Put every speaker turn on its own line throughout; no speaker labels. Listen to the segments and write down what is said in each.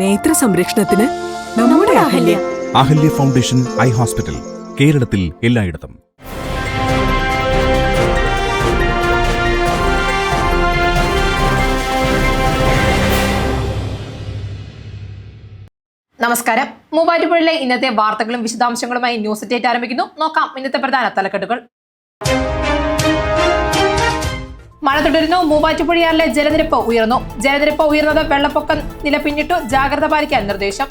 നേത്ര സംരക്ഷണത്തിന് നമ്മുടെ Ahalya.
Ahalya Foundation Eye Hospital കേരളത്തിൽ എല്ലായിടത്തും.
നമസ്കാരം. മൂവാറ്റുപുഴയിലെ ഇന്നത്തെ വാർത്തകളും വിശദാംശങ്ങളുമായി ന്യൂസ് ഡേറ്റ് ആരംഭിക്കുന്നു. നോക്കാം ഇന്നത്തെ പ്രധാന തലക്കെട്ടുകൾ. മഴ തുടരുന്നു. മൂവാറ്റുപുഴയാറിലെ ജലനിരപ്പ് ഉയർന്നു. ജലനിരപ്പ് ഉയർന്നത് വെള്ളപ്പൊക്കം നില പിന്നിട്ടു. ജാഗ്രത പാലിക്കാൻ നിർദ്ദേശം.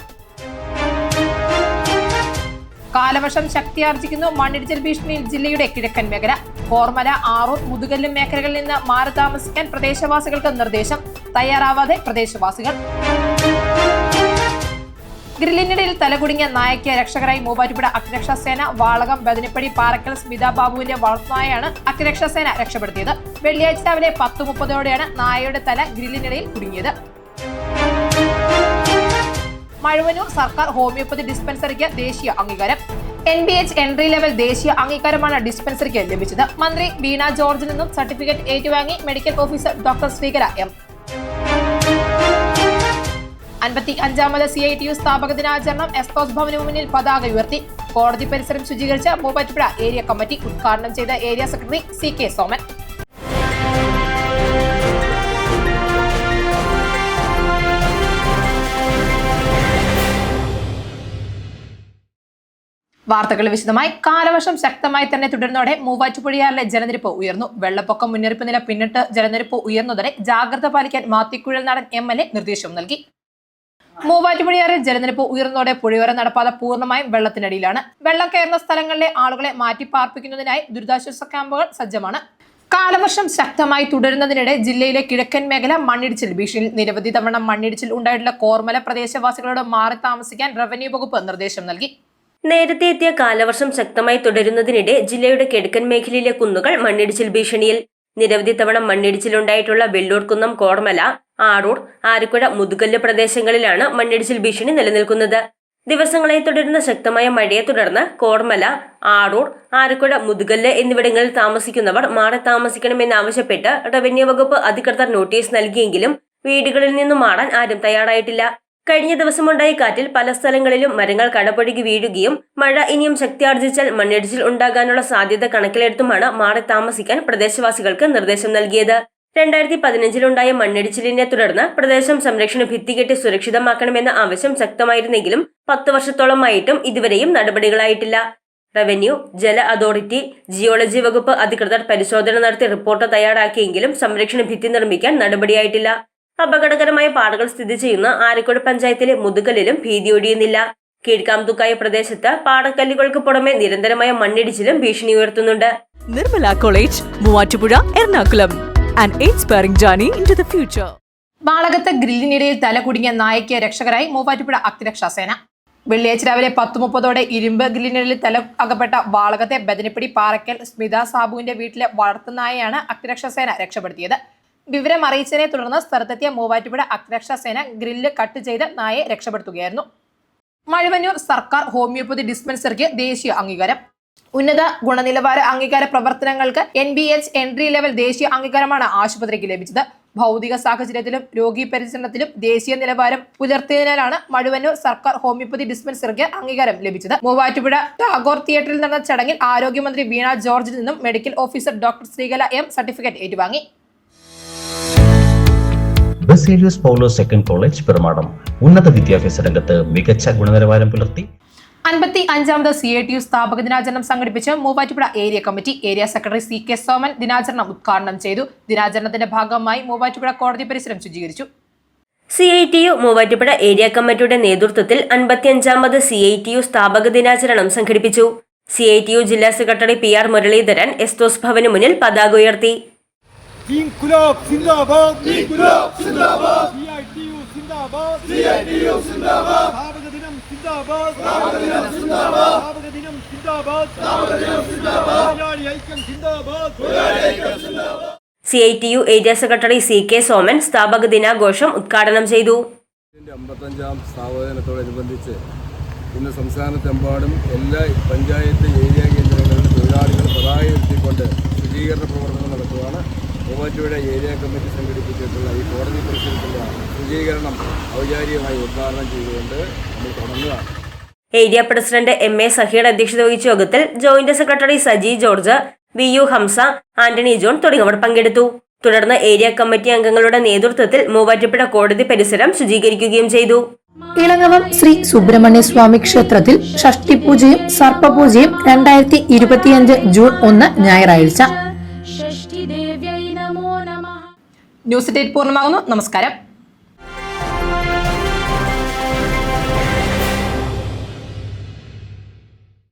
കാലവർഷം ശക്തിയാർജിക്കുന്നു. മണ്ണിടിച്ചിൽ ഭീഷണിയിൽ ജില്ലയുടെ കിഴക്കൻ മേഖല. കോർമല ആറൂർ മുതുകല്ലും മേഖലകളിൽ നിന്ന് മാറി താമസിക്കാൻ പ്രദേശവാസികൾക്ക് നിർദ്ദേശം. തയ്യാറാവാതെ പ്രദേശവാസികൾ. ഗ്രില്ലിനിടയിൽ തലകുടുങ്ങിയ നായയ്ക്ക് രക്ഷകരായി മൂവാറ്റുപുഴ അഗ്നിരക്ഷാ സേന വാളകം ബദനിപ്പടി പാറക്കൽ സ്മിത ബാബുവിന്റെ വളർത്തുനായാണ് അഗ്നിരക്ഷാ സേന രക്ഷപ്പെടുത്തിയത്. വെള്ളിയാഴ്ച രാവിലെ പത്ത് മുപ്പതോടെയാണ് നായയുടെ തല ഗ്രില്ലിനിടയിൽ കുടുങ്ങിയത്. മഴവനൂർ സർക്കാർ ഹോമിയോപ്പതി ഡിസ്പെൻസറിക്ക് ദേശീയ അംഗീകാരം. N B H entry level ദേശീയ അംഗീകാരമാണ് ഡിസ്പെൻസറിക്ക് ലഭിച്ചത്. മന്ത്രി വീണ ജോർജിൽ നിന്നും സർട്ടിഫിക്കറ്റ് ഏറ്റുവാങ്ങി medical officer doctor Sreekara M. അൻപത്തി അഞ്ചാമത് സി ഐ ടി യു സ്ഥാപക ദിനാചരണം എസ്തോസ് ഭവന് മുന്നിൽ പതാക ഉയർത്തി. കോടതി പരിസരം ശുചീകരിച്ച മൂവാറ്റുപുഴ ഏരിയ കമ്മിറ്റി ഉദ്ഘാടനം ചെയ്ത area secretary C K Soman. വാർത്തകൾ വിശദമായി. കാലവർഷം ശക്തമായി തന്നെ തുടരുന്നതോടെ മൂവാറ്റുപുഴയാറിലെ ജലനിരപ്പ് ഉയർന്നു. വെള്ളപ്പൊക്കം മുന്നറിയിപ്പ് നില പിന്നിട്ട് ജലനിരപ്പ് ഉയർന്നതോടെ ജാഗ്രത പാലിക്കാൻ മാത്തിക്കുഴൽ നടൻ എം നിർദ്ദേശം നൽകി. മൂവാറ്റുപുഴയാറിൽ ജലനിരപ്പ് ഉയർന്നതോടെ പുഴയോര നടപ്പാത പൂർണമായും വെള്ളത്തിനടിയിലാണ്. വെള്ളം കയറുന്ന സ്ഥലങ്ങളിലെ ആളുകളെ മാറ്റിപ്പാർപ്പിക്കുന്നതിനായി ദുരിതാശ്വാസ ക്യാമ്പുകൾ സജ്ജമാണ്. കാലവർഷം ശക്തമായി തുടരുന്നതിനിടെ ജില്ലയിലെ കിഴക്കൻ മേഖല മണ്ണിടിച്ചിൽ ഭീഷണിയിൽ നിരവധി തവണ മണ്ണിടിച്ചിൽ ഉണ്ടായിട്ടുള്ള കോർമല പ്രദേശവാസികളോട് മാറി താമസിക്കാൻ റവന്യൂ വകുപ്പ് നിർദ്ദേശം നൽകി.
നേരത്തെ എത്തിയ കാലവർഷം ശക്തമായി തുടരുന്നതിനിടെ ജില്ലയുടെ കിഴക്കൻ മേഖലയിലെ കുന്നുകൾ മണ്ണിടിച്ചിൽ ഭീഷണിയിൽ. നിരവധി തവണ മണ്ണിടിച്ചിലുണ്ടായിട്ടുള്ള വെള്ളൂർക്കുന്നം കോർമല ആറൂർ ആരക്കുഴ മുതുകല്ല് പ്രദേശങ്ങളിലാണ് മണ്ണിടിച്ചിൽ ഭീഷണി നിലനിൽക്കുന്നത്. ദിവസങ്ങളെ തുടരുന്ന ശക്തമായ മഴയെ തുടർന്ന് കോർമല ആറൂർ ആരക്കുഴ മുതുകല്ല് എന്നിവിടങ്ങളിൽ താമസിക്കുന്നവർ മാറി താമസിക്കണമെന്നാവശ്യപ്പെട്ട് റവന്യൂ വകുപ്പ് അധികൃതർ നോട്ടീസ് നൽകിയെങ്കിലും വീടുകളിൽ നിന്നും മാറാൻ ആരും തയ്യാറായിട്ടില്ല. കഴിഞ്ഞ ദിവസമുണ്ടായ കാറ്റിൽ പല സ്ഥലങ്ങളിലും മരങ്ങൾ കടപുഴകി വീഴുകയും മഴ ഇനിയും ശക്തിയാർജിച്ചാൽ മണ്ണിടിച്ചിൽ ഉണ്ടാകാനുള്ള സാധ്യത കണക്കിലെടുത്തുമാണ് മാറി താമസിക്കാൻ പ്രദേശവാസികൾക്ക് നിർദ്ദേശം നൽകിയത്. രണ്ടായിരത്തി പതിനഞ്ചിലുണ്ടായ മണ്ണിടിച്ചിലിനെ തുടർന്ന് പ്രദേശം സംരക്ഷണ ഭിത്തികെട്ടി സുരക്ഷിതമാക്കണമെന്ന ആവശ്യം ശക്തമായിരുന്നെങ്കിലും പത്ത് വർഷത്തോളമായിട്ടും ഇതുവരെയും നടപടികളായിട്ടില്ല. റവന്യൂ ജല അതോറിറ്റി ജിയോളജി വകുപ്പ് അധികൃതർ പരിശോധന നടത്തി റിപ്പോർട്ട് തയ്യാറാക്കിയെങ്കിലും സംരക്ഷണ ഭിത്തി നിർമ്മിക്കാൻ നടപടിയായിട്ടില്ല. അപകടകരമായ പാടകൾ സ്ഥിതി ചെയ്യുന്ന ആരക്കോട് പഞ്ചായത്തിലെ മുതുകലിലും ഭീതി ഒഴിയുന്നില്ല. കീഴ്ക്കാംതുക്കായ പ്രദേശത്ത് പാടക്കല്ലുകൾക്ക് പുറമെ നിരന്തരമായ മണ്ണിടിച്ചിലും ഭീഷണി ഉയർത്തുന്നുണ്ട്.
Nirmala College Muvattupuzha Ernakulam. Inspiring journey into the future
വാളകത്ത് ഗ്രില്ലിനിടയിൽ തല കുടുങ്ങിയ നായയ്ക്ക് രക്ഷകരായി മൂവാറ്റുപുഴ അഗ്നിരക്ഷാ സേന. വെള്ളിയാഴ്ച രാവിലെ പത്ത് മുപ്പതോടെ ഇരുമ്പ് ഗ്രില്ലിനിടയിൽ തല അകപ്പെട്ട വാളകത്തെ ബദനിപ്പിടി പാറയ്ക്കൽ സ്മിത സാബുവിന്റെ വീട്ടിലെ വളർത്തുനായയാണ് അഗ്നിരക്ഷാ സേന രക്ഷപ്പെടുത്തിയത്. വിവരം അറിയിച്ചതിനെ തുടർന്ന് സ്ഥലത്തെത്തിയ മൂവാറ്റുപുഴ അഗ്നിരക്ഷാ സേന ഗ്രില്ല് കട്ട് ചെയ്ത് നായയെ രക്ഷപ്പെടുത്തുകയായിരുന്നു. മഴവന്നൂർ സർക്കാർ ഹോമിയോപ്പതി ഡിസ്പെൻസറിക്ക് ദേശീയ അംഗീകാരം. ഉന്നത ഗുണനിലവാര അംഗീകാര പ്രവർത്തനങ്ങൾക്ക് N B H entry level ദേശീയ അംഗീകാരമാണ് ആശുപത്രിക്ക് ലഭിച്ചത്. ഭൗതിക സാഹചര്യത്തിലും രോഗി പരിചരണത്തിലും ദേശീയ നിലവാരം പുലർത്തിയതിനാലാണ് മഴുവന്നൂർ സർക്കാർ ഹോമിയോപ്പതി ഡിസ്പെൻസറിക്ക് അംഗീകാരം ലഭിച്ചത്. മൂവാറ്റുപുഴ ടാഗോർ തിയേറ്ററിൽ നടന്ന ചടങ്ങിൽ ആരോഗ്യമന്ത്രി വീണ ജോർജിൽ നിന്നും medical officer doctor Sreekala M certificate ഏറ്റുവാങ്ങി.
Baselius Paulo Second College Perumadam. ഉന്നത വിദ്യാഭ്യാസ രംഗത്ത് മികച്ച ഗുണനിലവാരം പുലർത്തി
അൻപത്തി അഞ്ചാമത് സി ഐ ടി യു സ്ഥാപക ദിനാചരണം സംഘടിപ്പിച്ച് Muvattupuzha area committee area secretary C K Soman ദിനാചരണം ഉദ്ഘാടനം ചെയ്തു. ദിനാചരണത്തിന്റെ ഭാഗമായി മൂവാറ്റുപുഴ കോടതി പരിസരം ശുചീകരിച്ചു.
C I T U Muvattupuzha area കമ്മിറ്റിയുടെ നേതൃത്വത്തിൽ അൻപത്തിയഞ്ചാമത് സി ഐ ടി യു സ്ഥാപക ദിനാചരണം സംഘടിപ്പിച്ചു. സി ഐ ടി യു ജില്ലാ secretary P R Muraleedharan Esthos ഭവന് മുന്നിൽ പതാക ഉയർത്തി.
İnkılap zindabad. തൊഴിലാളി ഐക്യം സിന്ദാബാദ് തൊഴിലാളി ഐക്യം സിന്ദാബാദ്
C I T U area secretary C K Soman സ്ഥാപക ദിനാഘോഷം ഉദ്ഘാടനം ചെയ്തു.
അമ്പത്തഞ്ചാം അമ്പത്തഞ്ചാം സ്ഥാപനത്തോടനുബന്ധിച്ച് ഇന്ന് സംസ്ഥാനത്തെമ്പാടും എല്ലാ പഞ്ചായത്ത് ഏരിയ കേന്ദ്രങ്ങളിലും തൊഴിലാളികൾ പതാക ഉയർത്തിക്കൊണ്ട് ശുചീകരണ പ്രവർത്തനം നടത്തുകയാണ്. മൂവാറ്റുപുഴ ഏരിയ കമ്മിറ്റി സംഘടിപ്പിച്ചിട്ടുള്ള ഈ കോടതി പരിസരത്തുള്ള ശുചീകരണം ഔപചാരികമായി ഉദ്ഘാടനം ചെയ്തുകൊണ്ട് നമ്മൾ തുടങ്ങുകയാണ്.
ഏരിയ പ്രസിഡന്റ് എം എ സഹിയുടെ അധ്യക്ഷത വഹിച്ച യോഗത്തിൽ joint secretary Saji George V U Hamza Antony John തുടങ്ങിയവർ പങ്കെടുത്തു. തുടർന്ന് ഏരിയ കമ്മിറ്റി അംഗങ്ങളുടെ നേതൃത്വത്തിൽ മൂവാറ്റുപുഴ കോടതി പരിസരം ശുചീകരിക്കുകയും ചെയ്തു.
ഇളങ്ങവം ശ്രീ സുബ്രഹ്മണ്യ സ്വാമി ക്ഷേത്രത്തിൽ ഷഷ്ടിപൂജയും സർപ്പപൂജയും രണ്ടായിരത്തി ഇരുപത്തിയഞ്ച് ജൂൺ ഒന്ന് ഞായറാഴ്ച
നമോ നമ.
ന്യൂസ് ഡേറ്റ് പൂർണമാകുന്നു. നമസ്കാരം.